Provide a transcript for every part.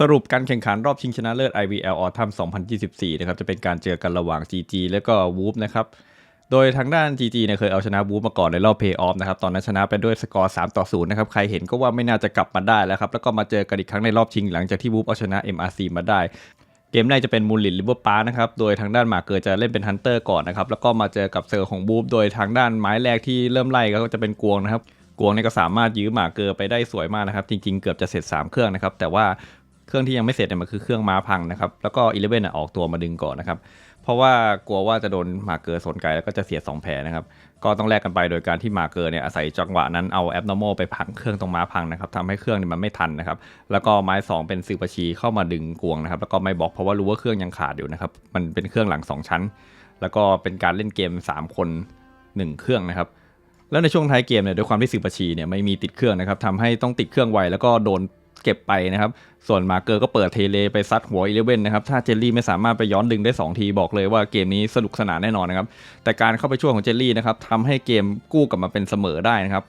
สรุปการแข่งขันรอบชิงชนะเลิศ IVL Autumn 2024 นะครับ จะเป็นการเจอกันระหว่าง GG และก็ Whoop นะครับ โดยทางด้าน GG เนี่ยเคยเอาชนะ Whoop มาก่อนในรอบ Play Off นะครับ ตอนนั้นชนะไปด้วยสกอร์ 3 ต่อ 0 นะครับ ใครเห็นก็ว่าไม่น่าจะกลับมาได้แล้วครับ แล้วก็มาเจอกันอีกครั้งในรอบชิงหลังจากที่ Whoop เอาชนะ MRC มาได้ เกมแรกจะเป็นมูลลินลิเวอร์ปาร์นะครับ โดยทางด้านหมาเกิดจะเล่นเป็นฮันเตอร์ก่อนนะครับ แล้วก็มาเจอกับเซอร์ของบูฟโดยทางด้านไม้แรกที่เริ่มไล่ก็จะเป็นกวงนะครับกวงเนี่ยก็สามารถยื้อหมาเกอไปได้สวยมากนะครับ จริงๆ เกือบจะเสร็จ 3 เครื่องนะครับ แต่ว่า เครื่องที่ยังไม่เสร็จเนี่ยมันคือเครื่องม้าพังนะครับ แล้วก็อีเลเว่นออกตัวมาดึงก่อนนะครับ เพราะว่ากลัวว่าจะโดนหมาเกอร์สนไกลแล้วก็จะเสีย 2 แผลนะครับ ก็ต้องแลกกันไปโดยการที่หมาเกอร์เนี่ยอาศัยจังหวะนั้นเอาแอปนอร์มไปพังเครื่องตรงม้าพังนะครับทำให้เครื่องเนี่ยมันไม่ทันนะครับ แล้วก็ไม้ 2 เป็นซือปาชีเข้ามาดึงกวงนะครับ แล้วก็ไม่บล็อกเพราะว่ารู้ว่าเครื่องยังขาดอยู่นะครับ มันเป็นเครื่องหลัง 2 ชั้น แล้วก็เป็นการเล่นเกม 3 คน 1 เครื่องนะครับแล้วในช่วงท้ายเกมเนี่ยด้วยความที่ซือปาชีเนี่ยไม่มีติดเครื่องนะครับทำให้ต้องติดเครื่องไวแล้วก็โดน เก็บไปนะครับ ส่วนมาเกอร์ก็เปิดเทเลไปซัดหัวอีเลเว่นนะครับ ถ้าเจลลี่ไม่สามารถไปย้อนดึงได้ 2 ทีบอกเลยว่าเกมนี้สนุกสนานแน่นอนนะครับ แต่การเข้าไปช่วยของเจลลี่นะครับทำให้เกมกู้กลับมาเป็นเสมอได้นะครับ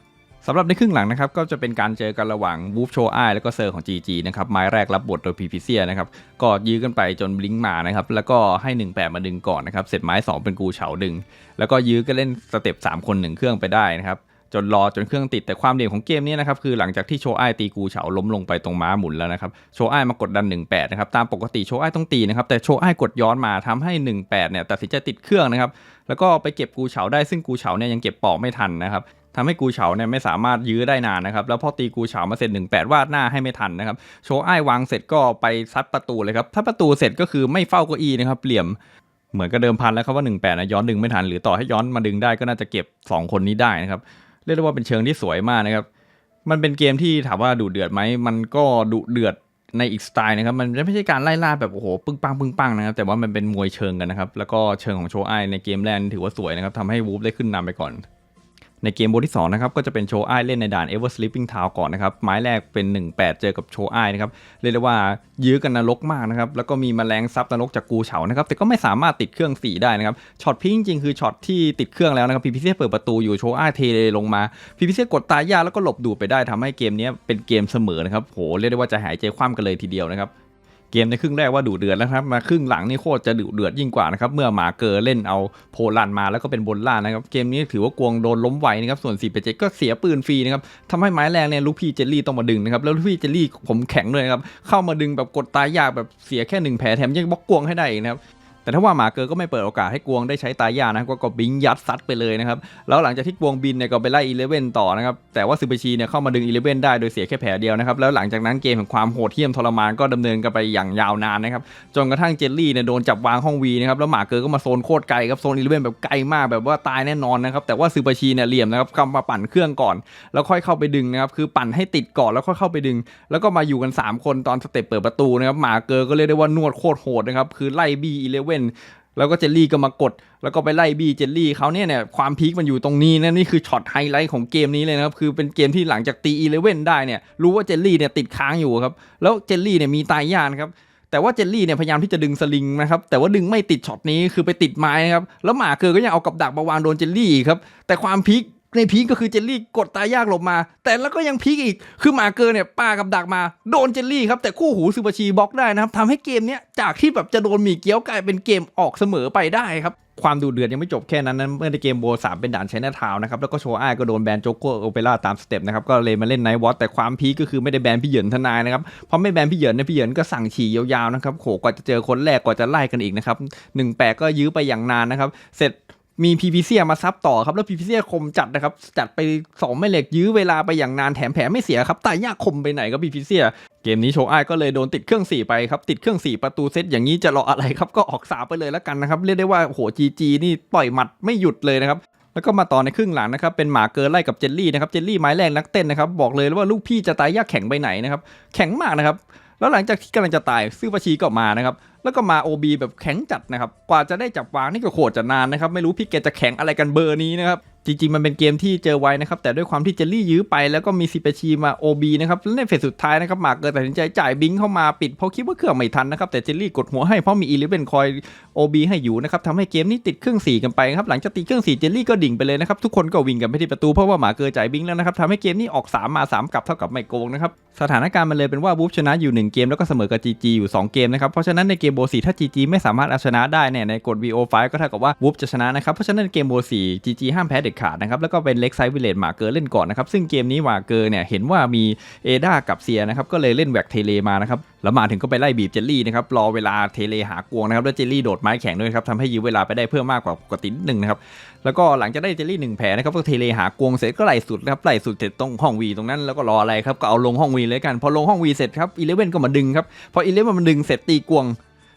สำหรับในครึ่งหลังนะครับก็จะเป็นการเจอกันระหว่างบูฟโชไอแล้วก็เซอร์ของ GG นะครับไม้แรกรับบทโดยพีพีเซียนะครับก็ยื้อกันไปจนบลิงมานะครับแล้วก็ให้1แปมาดึงก่อนนะครับเสร็จไม้ 2 เป็นกูเฉาดึง แล้วก็ยื้อก็เล่นสเต็ป3 คน 1 เครื่องไปได้นะครับ จนรอจนเครื่องติดแต่ความเด่นของเกมนี้นะครับคือหลังจากที่โชไอตีกูเฉาล้มลงไปตรงม้าหมุนแล้วนะครับโชไอมากดดัน 18นะครับตามปกติโชไอต้องตีนะครับแต่โชไอกดย้อนมาทำให้ 18เนี่ยตัดสินใจติดเครื่องนะครับแล้วก็ไปเก็บกูเฉาได้ซึ่งกูเฉาเนี่ยยังเก็บปอกไม่ทันนะครับทำให้กูเฉาเนี่ยไม่สามารถยื้อได้นานนะครับ แล้วพอตีกูเฉามาเสร็จ 18 วาดหน้าให้ไม่ทันนะครับ โชไอวางเสร็จก็ไปซัดประตูเลยครับ ถ้าประตูเสร็จก็คือไม่เฝ้าเก้าอี้นะครับ เหลี่ยมเหมือนกับเดิมพันแล้วครับว่า 18นะย้อนดึงไม่ทัน หรือต่อให้ย้อนมาดึงได้ก็น่าจะเก็บ 2 คนนี้ได้นะครับ เรียกได้ว่าเป็นเชิงที่สวยมากนะครับ มันเป็นเกมที่ถามว่าดุเดือดไหม มันก็ดุเดือดในอีกสไตล์นะครับ มันไม่ใช่การไล่ล่าแบบโอ้โหปึ้งปังปึ้งปังนะครับ แต่ว่ามันเป็นมวยเชิงกันนะครับ แล้วก็เชิงของโชไอในเกมแรกถือว่าสวยนะครับทำให้วูฟได้ขึ้นนำไปก่อน ในเกมโบทที่2นะครับก็จะเป็นโชไอเล่นในด่าน Ever Sleeping Town ก่อนนะครับไม้แรกเป็น 1-8 เจอกับโชไอนะครับเรียกได้ว่ายื้อกันนรกมากนะครับแล้วก็มีแมลงซับนรกจากกูเฉานะครับแต่ก็ไม่สามารถติดเครื่อง4ได้นะครับช็อตพีคจริงๆคือช็อตที่ติดเครื่องแล้วนะครับพีพีเซเปิดประตูอยู่โชไอเทเลลงมาพีพีเซกดตายยาแล้วก็หลบดูดไปได้ทำให้เกมนี้เป็นเกมเสมอนะครับโหเรียกได้ว่าจะหายใจคว่ำกันเลยทีเดียวนะครับ เกมในครึ่งแรกว่าดุเดือดแล้วครับมาครึ่งหลังนี่โคตรจะดุเดือดยิ่งกว่านะครับเมื่อหมาเกอเล่นเอาโพลันมาแล้วก็เป็นบนล่านะครับเกมนี้ถือว่ากวงโดนล้มไหวนะครับส่วน4 7ก็เสียปืนฟรีนะครับทำให้ไม้แรงเนี่ยลูกพี่เจลลี่ต้องมาดึงนะครับแล้วลูกพี่เจลลี่ผมแข็งเลยครับเข้ามาดึงแบบกดตายยากแบบเสียแค่หนึ่งแผลแถมยังบล็อกกวงให้ได้อีกนะครับ แต่ถ้าว่าหมาเกอก็ไม่เปิดโอกาสให้กวงได้ใช้ตายยานะก็ก็บิงยัดซัดไปเลยนะครับแล้วหลังจากที่กวงบินเนี่ยก็ไปไล่อีเลเว่นต่อนะครับแต่ว่าซูเปอร์ชีเนี่ยเข้ามาดึงอีเลเว่นได้โดยเสียแค่แผลเดียวนะครับแล้วหลังจากนั้นเกมแห่งความโหดเหี้ยมทรมานก็ดำเนินกันไปอย่างยาวนานนะครับจนกระทั่งเจลลี่เนี่ยโดนจับวางห้องวีนะครับแล้วหมาเกอก็มาโซนโคตรไกลครับโซนอีเลเว่นแบบไกลมากแบบว่าตายแน่นอนนะครับแต่ว่าซูเปอร์ชีเนี่ยเหลี่ยมนะครับกำมาปั่นเครื่องก่อน แล้วค่อยเข้าไปดึงนะครับคือปั่นให้ติดก่อนแล้วค่อยเข้าไปดึง แล้วก็มาอยู่กัน 3 คนตอนสเต็ปเปิดประตูนะครับหมาเกอก็เรียกได้ว่านวดโคตรโหดนะครับคือไล่บีอีเลเว่นแล้วก็เจลลี่ก็มากด แล้วก็ไปไล่บี้เจลลี่เขาเนี่ยเนี่ยความพีคมันอยู่ตรงนี้นะนี่คือช็อตไฮไลท์ของเกมนี้เลยนะครับ คือเป็นเกมที่หลังจากตีอีเลเว่นได้เนี่ยรู้ว่าเจลลี่เนี่ยติดค้างอยู่ครับแล้วเจลลี่เนี่ยมีตายยานครับแต่ว่าเจลลี่เนี่ยพยายามที่จะดึงสลิงนะครับแต่ว่าดึงไม่ติดช็อตนี้คือไปติดไม้นะครับแล้วหมาเกอก็ยังเอากับดักมาวางโดนเจลลี่อีกครับแต่ความพีค ในพีคก็คือเจลลี่กดตายยากหลบมา แต่แล้วก็ยังพีคอีก คือหมาเกอร์เนี่ยปากับดักมาโดนเจลลี่ครับแต่คู่หูซูเปอร์ชีบล็อกได้นะครับทำให้เกมเนี้ยจากที่แบบจะโดนหมีเกี้ยวกลายเป็นเกมออกเสมอไปได้ครับความดูเดือดยังไม่จบแค่นั้นนะเมื่อในเกมโบสามเป็นด่านใช้หน้าทาวนะครับ แล้วก็โชว์อ้าก็โดนแบนโจ๊กเกอร์โอเปร่าตามสเต็ปนะครับ ก็เลยมาเล่นไนท์วอตแต่ความพีคก็คือไม่ได้แบนพี่เหยินทนายนะครับ เพราะไม่แบนพี่เหยินเนี่ยพี่เหยินก็สั่งฉี่ยาวๆนะครับโหกว่าจะเจอคนแรกกว่าจะไล่กันอีกนะครับหนึ่งแปดก็ยื้อไปอย่างนานนะครับ เสร็จ มีพีพีเซียมาซับต่อครับ แล้วพีพีเซียคมจัดนะครับ จัดไป2แม่เหล็กยื้อเวลาไปอย่างนานแถมแผลไม่เสียครับตายยากคมไปไหนครับพีพีเซียเกมนี้โชอ้ายก็เลยโดนติดเครื่อง 4 ไปครับ ติดเครื่อง 4 ประตูเซตอย่างนี้จะรออะไรครับก็ออกสาไปเลยแล้วกันนะครับ เรียกได้ว่าโหจีจีนี่ปล่อยหมัดไม่หยุดเลยนะครับแล้วก็มาต่อในครึ่งหลังนะครับ เป็นหมาเกินไล่กับเจลลี่นะครับ เจลลี่ไม้แรงนักเต้นนะครับ บอกเลยว่าลูกพี่จะตายยากแข็งไปไหนนะครับ แข็งมากนะครับ แล้วหลังจากที่กำลังจะตายซื่อปาชีก็มานะครับ แล้วก็มาโอบีแบบแข็งจัดนะครับ กว่าจะได้จับวางนี่ก็โคตรจะนานนะครับ ไม่รู้พี่แกจะแข็งอะไรกันเบอร์นี้นะครับ จริงๆ มันเป็นเกมที่เจอไว้นะครับ แต่ด้วยความที่เจลลี่ยื้อไปแล้วก็มีซิเปชีมา OB นะครับแล้วในเฟสสุดท้ายนะครับหมากเกิดตัดสินใจจ่ายบิงเข้ามาปิดเพราะคิดว่าเครื่องไม่ทันนะครับ แต่เจลลี่กดหัวให้เพราะมีอีลฟเวนคอย OB ให้อยู่นะครับทำให้เกมนี้ติดเครื่อง4กันไปครับหลังจากติดเครื่อง4เจลลี่ก็ดิ่งไปเลยนะครับทุกคนก็วิ่งกันไปที่ประตูเพราะว่าหมาเกิดจ่ายบิงแล้วนะครับทำให้เกมนี้ออก 3 มา 3กลับเท่ากับไม่โกงนะครับสถานการณ์มันเลยเป็นว่าบูฟชนะอยู่ 1 เกมแล้วก็เสมอกับ GG อยู่ 2 เกมนะครับเพราะฉะนั้นในเกมโบสีถ้า GG ไม่สามารถเอาชนะได้เนี่ยในกฎ VO5 ก็เท่ากับว่าบูฟจะชนะนะครับเพราะฉะนั้นในเกมโบสี GG ห้ามแพ้เด็ดขาดนะครับ แล้วก็เป็นเล็กไซส์วิลเลจหมาเกอร์เล่นก่อนนะครับ ซึ่งเกมนี้หมาเกอร์เนี่ยเห็นว่ามีเอดากับเซียนะครับ ก็เลยเล่นแหวกเทเลมานะครับ แล้วมาถึงก็ไปไล่บีบเจลลี่นะครับ รอเวลาเทเลหากวงนะครับ แล้วเจลลี่โดดไม้แข็งด้วยครับทำให้ยื้อเวลาไปได้เพิ่มมากกว่าปกตินิดนึงนะครับ แล้วก็หลังจากได้เจลลี่หนึ่งแผลนะครับ ก็เทเลหากวงเสร็จก็ไล่สุดนะครับไล่สุดเสร็จตรงห้องวีตรงนั้น แล้วก็รออะไรครับ ก็เอาลงห้องวีเลยกัน พอลงห้องวีเสร็จครับอีเลเว่นก็มาดึงครับ พออีเลเว่นมันดึงเสร็จตีกวง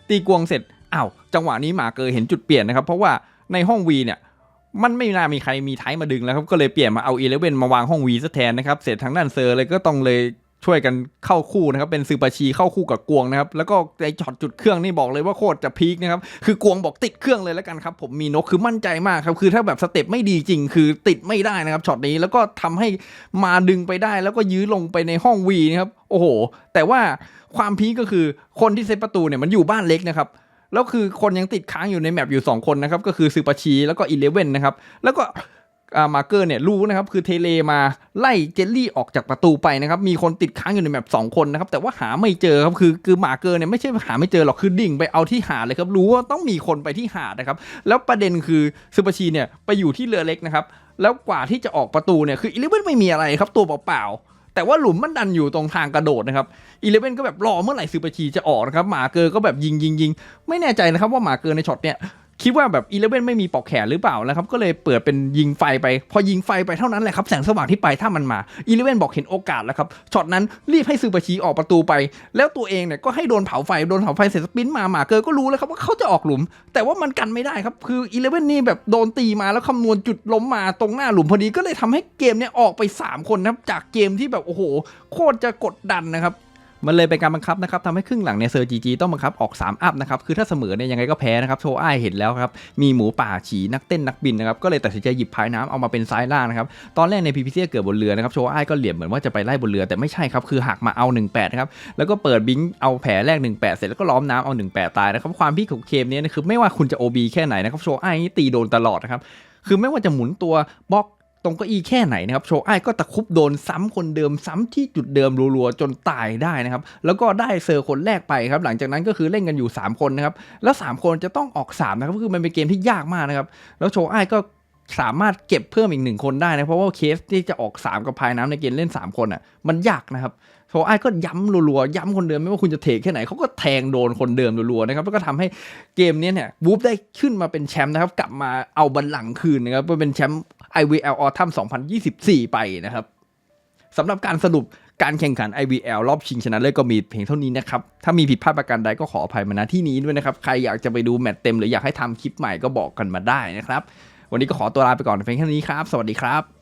ตีกวงเสร็จอ้าวจังหวะนี้หมาเกอเห็นจุดเปลี่ยนนะครับ เพราะว่าในห้องวีเนี่ย มันไม่น่ามีใครมีไทป์มาดึงแล้วครับ ก็เลยเปลี่ยนมาเอาอีเลเว่นมาวางห้องวีซะแทนนะครับ เสร็จทางด้านเซอร์เลยก็ต้องเลยช่วยกันเข้าคู่นะครับ เป็นซือปาชีเข้าคู่กับกวงนะครับ แล้วก็ในช็อตจุดเครื่องนี่บอกเลยว่าโคตรจะพีคนะครับ คือกวงบอกติดเครื่องเลยแล้วกันครับ ผมมีนกคือมั่นใจมากครับ คือถ้าแบบสเต็ปไม่ดีจริง คือติดไม่ได้นะครับช็อตนี้แล้วก็ทำให้มาดึงไปได้ แล้วก็ยื้อลงไปในห้องวีนะครับ โอ้โห แต่ว่าความพีคก็คือคนที่เซตประตูเนี่ยมันอยู่บ้านเล็กนะครับ แล้วคือคนยังติดค้างอยู่ในแมปอยู่ 2 คนนะครับก็คือซูปาชีแล้วก็อีเลเว่นนะครับแล้วก็อามาเกอร์เนี่ยรู้นะครับคือเทเลมาไล่เจลลี่ออกจากประตูไปนะครับมีคนติดค้างอยู่ในแมป2คนนะครับแต่ว่าหาไม่เจอครับคือคือมาเกอร์เนี่ยไม่ใช่หาไม่เจอหรอกคือดิ่งไปเอาที่หาดเลยครับรู้ว่าต้องมีคนไปที่หาดนะครับแล้วประเด็นคือซูปาชีเนี่ยไปอยู่ที่เรือเล็กนะครับแล้วกว่าที่จะออกประตูเนี่ยคืออีเลเว่นไม่มีอะไรครับตัวเปล่าๆ แต่ว่าหลุมมันดันอยู่ตรงทางกระโดดนะครับอีเลเว่นก็แบบรอเมื่อไหร่ซูเปอร์ชีจะออกนะครับหมาเกอร์ก็แบบยิงยิงยิงไม่แน่ใจนะครับว่าหมาเกอร์ในช็อตเนี่ย คิดว่าแบบอีเลเว่นไม่มีปอกแขนหรือเปล่านะครับ ก็เลยเปิดเป็นยิงไฟไป พอยิงไฟไปเท่านั้นแหละครับ แสงสว่างที่ไปถ้ามันมาอีเลเว่นบอกเห็นโอกาสแล้วครับช็อตนั้นรีบให้ซูเปอร์ชีออกประตูไป แล้วตัวเองเนี่ยก็ให้โดนเผาไฟโดนเผาไฟเสร็จสปินมาหมาเกอร์ก็รู้แล้วครับว่าเขาจะออกหลุม แต่ว่ามันกันไม่ได้ครับคืออีเลเว่นนี่แบบโดนตีมาแล้วคำนวณจุดล้มมาตรงหน้าหลุมพอดีก็เลยทำให้เกมเนี่ยออกไป 3 คนนะครับจากเกมที่แบบโอ้โหโคตรจะกดดันนะครับ มันเลยเป็นการบังคับนะครับทำให้ครึ่งหลังเนี่ยเซอร์จีจีต้องบังคับออก3อัพนะครับคือถ้าเสมอเนี่ยยังไงก็แพ้นะครับโชอ้ายเห็นแล้วครับมีหมูป่าฉีนักเต้นนักบินนะครับก็เลยตัดสินใจหยิบพายน้ำเอามาเป็นซ้ายล่างนะครับตอนแรกในพีพีเซีเกิดบนเรือนะครับโชอ้ายก็เหลี่ยมเหมือนว่าจะไปไล่บนเรือแต่ไม่ใช่ครับคือหักมาเอา 18นะครับแล้วก็เปิดบิงเอาแผลแรก 18 เสร็จแล้วก็ล้อมน้ำเอา 18 ตายนะครับความพีคของเกมนี้คือไม่ว่าคุณจะ OB แค่ไหนนะครับโชอ้ายนี่ตีโดนตลอดนะครับคือไม่ว่าจะหมุนตัวบล็อก ตรงก้าอี้แค่ไหนนะครับโชไอ้ก็ตะคุบโดนซ้ำคนเดิมซ้ำที่จุดเดิมรัวๆจนตายได้นะครับ แล้วก็ได้เซอร์คนแรกไปครับ หลังจากนั้นก็คือเล่นกันอยู่ 3 คนนะครับ แล้ว 3 คนจะต้องออก 3 นะครับคือมันเป็นเกมที่ยากมากนะครับ แล้วโชไอ้ก็สามารถเก็บเพิ่มอีกหนึ่งคนได้นะ เพราะว่าเคสที่จะออก 3 กับภายน้ำในเกมเล่น 3 คนอะมันยากนะครับโชไอ้ก็ย้ำรัวๆ ย้ำคนเดิมไม่ว่าคุณจะเทแค่ไหนเขาก็แทงโดนคนเดิมรัวๆนะครับแล้วก็ทำให้เกมนี้เนี่ยวูฟได้ขึ้นมาเป็นแชมป์นะครับ กลับมาเอาบัลลังก์คืนนะครับเป็นแชมป์ IVL Autumn 2024 ไปนะครับสำหรับการสรุปการแข่งขัน IVL รอบชิงชนะเลิศก็มีเพียงเท่านี้นะครับ ถ้ามีผิดพลาดประการใดก็ขออภัยมาณที่นี้ด้วยนะครับ ใครอยากจะไปดูแมตช์เต็มหรืออยากให้ทำคลิปใหม่ก็บอกกันมาได้นะครับ วันนี้ก็ขอตัวลาไปก่อนเพียงแค่นี้ครับ สวัสดีครับ